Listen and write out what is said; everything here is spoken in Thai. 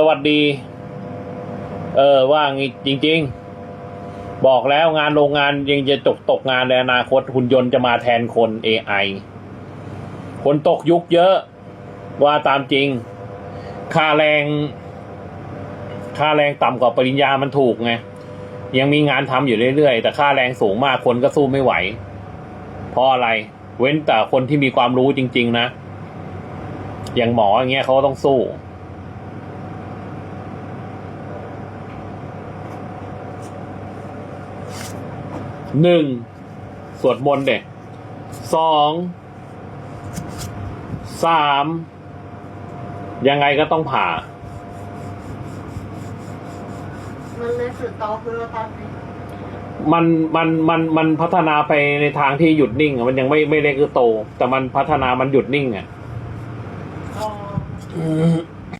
สวัสดี เออ ว่างี้จริง ๆ บอกแล้วงานโรงงานยังจะตกตกงานในอนาคตหุ่นยนต์จะมาแทนคน AI คนตกยุคเยอะ ว่าตามจริง ค่าแรง ค่าแรงต่ำกว่าปริญญามันถูกไงยังมีงานทำอยู่เรื่อยๆ แต่ค่าแรงสูงมากคนก็สู้ไม่ไหว เพราะอะไร เว้นแต่คนที่มีความรู้จริง ๆ นะ อย่างหมออย่างเงี้ยเขาก็ต้องสู้ หนึ่งสวดมนต์เด็กสองสามยังไงก็ต้องผ่า มันเลยสุดโตคือตอนนี้มันมันมันมันพัฒนาไปในทางที่หยุดนิ่งอะมันยังไม่ไม่เล็กหรือโต แต่มันพัฒนามันหยุดนิ่งอะ อ๋อ